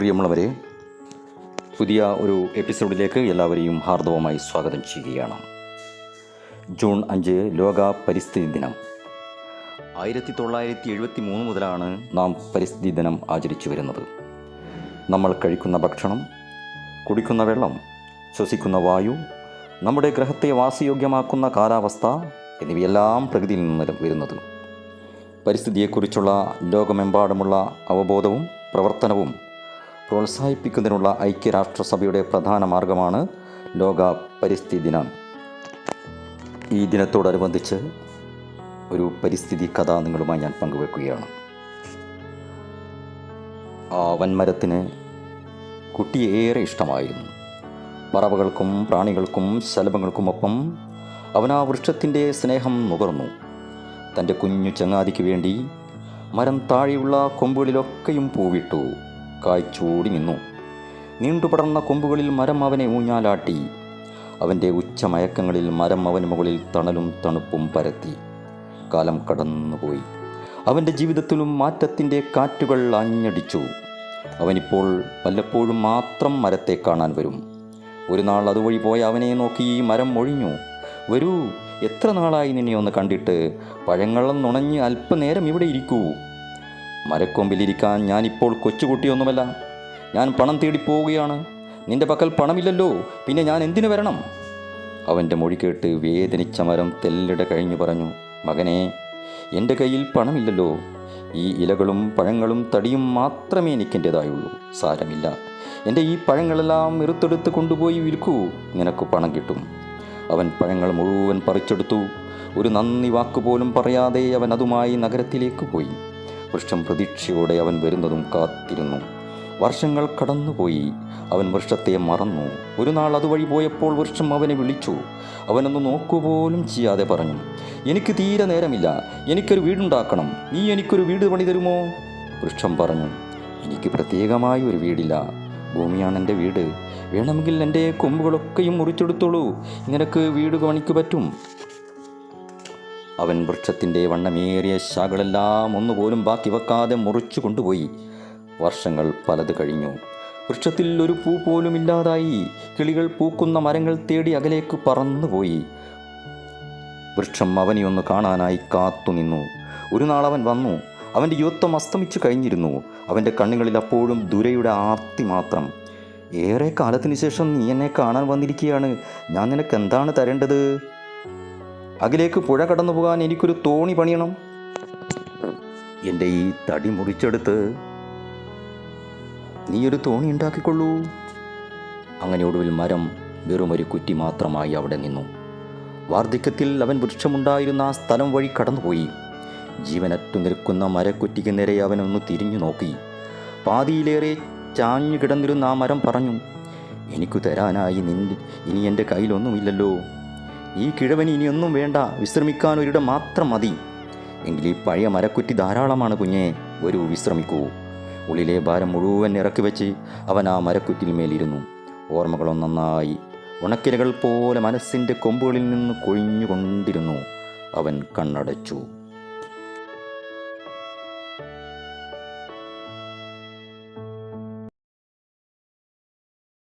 പ്രിയമുള്ളവരെ പുതിയ ഒരു എപ്പിസോഡിലേക്ക് എല്ലാവരെയും ഹാർദവമായി സ്വാഗതം ചെയ്യുകയാണ്. ജൂൺ അഞ്ച് ലോക പരിസ്ഥിതി ദിനം. ആയിരത്തി തൊള്ളായിരത്തി എഴുപത്തി മൂന്ന് മുതലാണ് നാം പരിസ്ഥിതി ദിനം ആചരിച്ചു വരുന്നത്. നമ്മൾ കഴിക്കുന്ന ഭക്ഷണം കുടിക്കുന്ന വെള്ളം ശ്വസിക്കുന്ന വായു നമ്മുടെ ഗ്രഹത്തെ വാസയോഗ്യമാക്കുന്ന കാലാവസ്ഥ എന്നിവയെല്ലാം പ്രകൃതിയിൽ നിന്ന് വരുന്നത്. പരിസ്ഥിതിയെക്കുറിച്ചുള്ള ലോകമെമ്പാടുമുള്ള അവബോധവും പ്രവർത്തനവും പ്രോത്സാഹിപ്പിക്കുന്നതിനുള്ള ഐക്യരാഷ്ട്രസഭയുടെ പ്രധാന മാർഗമാണ് ലോക പരിസ്ഥിതി ദിനം. ഈ ദിനത്തോടനുബന്ധിച്ച് ഒരു പരിസ്ഥിതി കഥ നിങ്ങളുമായി ഞാൻ പങ്കുവെക്കുകയാണ്. ആ വൻമരത്തിന് കുട്ടിയെ ഏറെ ഇഷ്ടമായിരുന്നു. പറവകൾക്കും പ്രാണികൾക്കും ശലഭങ്ങൾക്കുമൊപ്പം അവൻ ആ വൃക്ഷത്തിന്റെ സ്നേഹം നുകർന്നു. തന്റെ കുഞ്ഞു ചങ്ങാതിക്ക് വേണ്ടി മരം താഴെയുള്ള കൊമ്പുകളിലൊക്കെയും പൂവിട്ടു. കായ്ച്ചൂടി നിന്നു. നീണ്ടുപടർന്ന കൊമ്പുകളിൽ മരം അവനെ ഊഞ്ഞാലാട്ടി. അവന്റെ ഉച്ചമയക്കങ്ങളിൽ മരം അവന് മുകളിൽ തണലും തണുപ്പും പരത്തി. കാലം കടന്നുപോയി. അവന്റെ ജീവിതത്തിലും മാറ്റത്തിന്റെ കാറ്റുകൾ അഞ്ഞടിച്ചു അവനിപ്പോൾ വല്ലപ്പോഴും മാത്രം മരത്തെ കാണാൻ വരും. ഒരു നാൾ അതുവഴി പോയ അവനെ നോക്കി ഈ മരം ഒഴിഞ്ഞു. വരൂ എത്ര നാളായി നിന്നെ ഒന്ന് കണ്ടിട്ട്? പഴങ്ങളെന്നുണഞ്ഞ് അല്പനേരം ഇവിടെ ഇരിക്കൂ. മരക്കൊമ്പിലിരിക്കാൻ ഞാനിപ്പോൾ കൊച്ചുകുട്ടിയൊന്നുമല്ല. ഞാൻ പണം തേടി പോവുകയാണ് നിന്റെ പക്കൽ പണമില്ലല്ലോ. പിന്നെ ഞാൻ എന്തിനു വരണം? അവന്റെ മൊഴി കേട്ട് വേദനിച്ച മരം തെല്ലിട കഴിഞ്ഞു പറഞ്ഞു മകനെ എന്റെ കയ്യിൽ പണമില്ലല്ലോ. ഈ ഇലകളും പഴങ്ങളും തടിയും മാത്രമേ എനിക്കെന്റെതായുള്ളൂ സാരമില്ല. എന്റെ ഈ പഴങ്ങളെല്ലാം ഇറുത്തെടുത്ത് കൊണ്ടുപോയി വിൽക്കൂ. നിനക്ക് പണം കിട്ടും. അവൻ പഴങ്ങൾ മുഴുവൻ പറിച്ചെടുത്തു. ഒരു നന്ദി വാക്കുപോലും പറയാതെ അവൻ അതുമായി നഗരത്തിലേക്ക് പോയി. വൃക്ഷം പ്രതീക്ഷയോടെ അവൻ വരുന്നതും കാത്തിരുന്നു. വർഷങ്ങൾ കടന്നുപോയി. അവൻ വൃക്ഷത്തെ മറന്നു. ഒരു നാൾ അതുവഴി പോയപ്പോൾ വൃക്ഷം അവനെ വിളിച്ചു. അവനൊന്ന് നോക്കുപോലും ചെയ്യാതെ പറഞ്ഞു എനിക്ക് തീരെ നേരമില്ല. എനിക്കൊരു വീടുണ്ടാക്കണം. നീ എനിക്കൊരു വീട് പണി തരുമോ? വൃക്ഷം പറഞ്ഞു എനിക്ക് പ്രത്യേകമായി ഒരു വീടില്ല. ഭൂമിയാണ് എന്റെ വീട്. വേണമെങ്കിൽ എന്റെ കൊമ്പുകളൊക്കെയും മുറിച്ചെടുത്തോളൂ. നിനക്ക് വീട് പണിക്ക് പറ്റും. അവൻ വൃക്ഷത്തിന്റെ വണ്ണമേറിയ ശാഖകളെല്ലാം ഒന്നുപോലും ബാക്കി വെക്കാതെ മുറിച്ചു കൊണ്ടുപോയി. വർഷങ്ങൾ പലത് കഴിഞ്ഞു. വൃക്ഷത്തിൽ ഒരു പൂ പോലും ഇല്ലാതായി. കിളികൾ പൂക്കുന്ന മരങ്ങൾ തേടി അകലേക്ക് പറന്നുപോയി. വൃക്ഷം അവനെ ഒന്ന് കാണാനായി കാത്തുനിന്നു ഒരു നാൾ അവൻ വന്നു. അവന്റെ യുവത്വം അസ്തമിച്ചു കഴിഞ്ഞിരുന്നു. അവന്റെ കണ്ണുകളിൽ അപ്പോഴും ദുരയുടെ ആർത്തി മാത്രം. ഏറെ കാലത്തിന് ശേഷം നീ എന്നെ കാണാൻ വന്നിരിക്കുകയാണ്. ഞാൻ നിനക്ക് എന്താണ് തരേണ്ടത്? അകിലേക്ക് പുഴ കടന്നു പോകാൻ എനിക്കൊരു തോണി പണിയണം. എന്റെ ഈ തടി മുറിച്ചെടുത്ത് നീ ഒരു തോണി ഉണ്ടാക്കിക്കൊള്ളൂ. അങ്ങനെ ഒടുവിൽ മരം വെറുമൊരു കുറ്റി മാത്രമായി അവിടെ നിന്നു. വാർദ്ധക്യത്തിൽ അവൻ വൃക്ഷമുണ്ടായിരുന്ന ആ സ്ഥലം വഴി കടന്നുപോയി. ജീവനറ്റു നിൽക്കുന്ന മരക്കുറ്റിക്ക് നേരെ അവനൊന്ന് തിരിഞ്ഞു നോക്കി. പാതിയിലേറെ ചാഞ്ഞു കിടന്നിരുന്ന ആ മരം പറഞ്ഞു എനിക്കു തരാനായി നിന്റെ ഇനി എന്റെ കയ്യിലൊന്നുമില്ലല്ലോ. ഈ കിഴവന് ഇനിയൊന്നും വേണ്ട. വിശ്രമിക്കാൻ ഒരിടം മാത്രം മതി. എങ്കിൽ ഈ പഴയ മരക്കുറ്റി ധാരാളമാണ് കുഞ്ഞെ. വരൂ വിശ്രമിക്കൂ. ഉള്ളിലെ ഭാരം മുഴുവൻ ഇറക്കി വെച്ച് അവൻ ആ മരക്കുറ്റിൽ മേലിരുന്നു. ഓർമ്മകളും നന്നായി. ഉണക്കിലകൾ പോലെ മനസ്സിന്റെ കൊമ്പുകളിൽ നിന്ന് കൊഴിഞ്ഞുകൊണ്ടിരുന്നു. അവൻ കണ്ണടച്ചു.